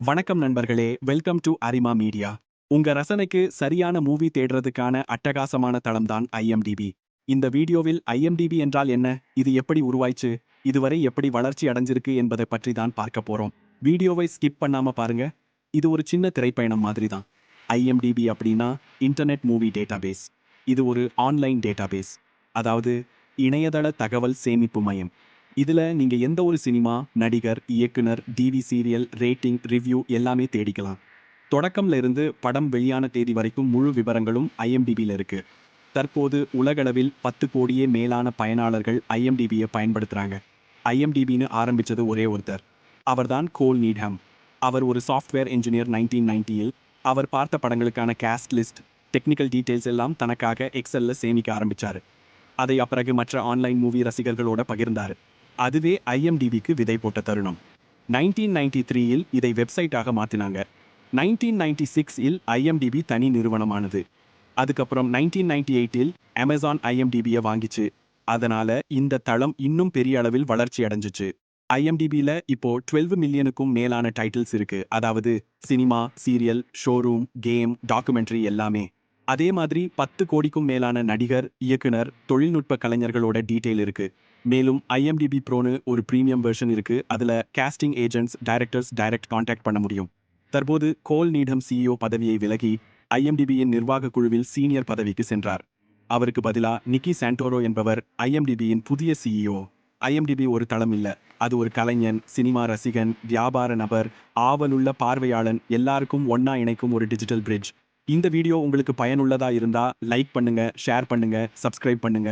வணக்கம் நண்பர்களே welcome to Arima media உங்க ரசனைக்கு சரியான மூவி தேடுறதுக்கான அட்டகாசமான தளம்தான் ஐஎம்டிபி இந்த வீடியோவில் ஐஎம்டிபி என்றால் என்ன? இது எப்படி உருவாயிச்சு இதுவரை எப்படி வளர்ச்சி அடைஞ்சிருக்கு என்பதை பற்றி தான் பார்க்க போறோம். வீடியோவை ஸ்கிப் பண்ணாம பாருங்க. இது ஒரு சின்ன திரைப்பயணம் மாதிரி தான் ஐஎம்டிபி அப்படின்னா இன்டர்நெட் மூவி டேட்டாபேஸ் இது ஒரு ஆன்லைன் டேட்டாபேஸ் அதாவது இணையதள தகவல் சேமிப்பு மையம். இதில் நீங்கள் எந்த ஒரு சினிமா நடிகர் இயக்குனர் டிவி சீரியல் ரேட்டிங் ரிவ்யூ எல்லாமே தேடிக்கலாம். தொடக்கம்ல இருந்து படம் வெளியான தேதி வரைக்கும் முழு விவரங்களும் ஐஎம்டிபியில் இருக்கு. தற்போது உலகளவில் பத்து கோடியே மேலான பயனாளர்கள் ஐஎம்டிபியை பயன்படுத்துகிறாங்க ஐஎம்டிபின்னு ஆரம்பிச்சது ஒரே ஒருத்தர். அவர்தான் கோல் நீட்ஹம். அவர் ஒரு சாஃப்ட்வேர் இன்ஜினியர் நைன்டீன் நைன்டியில் அவர் பார்த்த படங்களுக்கான கேஸ்ட் லிஸ்ட் டெக்னிக்கல் டீட்டெயில்ஸ் எல்லாம் தனக்காக எக்ஸலில் சேமிக்க ஆரம்பித்தார் அதை அப்பிறகு மற்ற ஆன்லைன் மூவி ரசிகர்களோட பகிர்ந்தார். அதுவே ஐஎம்டிவிக்கு விதை போட்ட தருணம். நைன்டீன் நைன்டி த்ரீயில் இதை வெப்சைட்டாக மாற்றினாங்க நைன்டீன் நைன்டி சிக்ஸில் ஐஎம்டிபி தனி நிறுவனமானது. அதுக்கப்புறம் நைன்டீன் நைன்டி எயிட்டில் அமேசான் ஐஎம்டிபியை வாங்கிச்சு. அதனால இந்த தளம் இன்னும் பெரிய அளவில் வளர்ச்சி அடைஞ்சிச்சு. ஐஎம்டிபியில் இப்போ 12 மில்லியனுக்கும் மேலான டைட்டில்ஸ் இருக்கு. அதாவது cinema serial showroom game documentary எல்லாமே. அதே மாதிரி பத்து கோடிக்கும் மேலான நடிகர் இயக்குனர் தொழில்நுட்ப கலைஞர்களோட டீட்டெயில் இருக்கு. மேலும் ஐஎம்டிபி ப்ரோன்னு ஒரு ப்ரீமியம் வெர்ஷன் இருக்கு. அதுல casting agents directors direct contact பண்ண முடியும். தற்போது கோல் நீடம் சிஇஓ பதவியை விலகி ஐஎம்டிபியின் நிர்வாக குழுவில் சீனியர் பதவிக்கு சென்றார். அவருக்கு பதிலா நிக்கி சாண்டோரோ என்பவர் ஐஎம்டிபியின் புதிய சிஇஓ ஐஎம்டிபி ஒரு தளம் இல்ல. அது ஒரு கலைஞன் சினிமா ரசிகன் வியாபார நபர் ஆவலுள்ள பார்வையாளன் எல்லாருக்கும் ஒன்னா இணைக்கும் ஒரு டிஜிட்டல் பிரிட்ஜ் இந்த வீடியோ உங்களுக்கு பயனுள்ளதா இருந்தா லைக் பண்ணுங்க ஷேர் பண்ணுங்க சப்ஸ்கிரைப் பண்ணுங்க.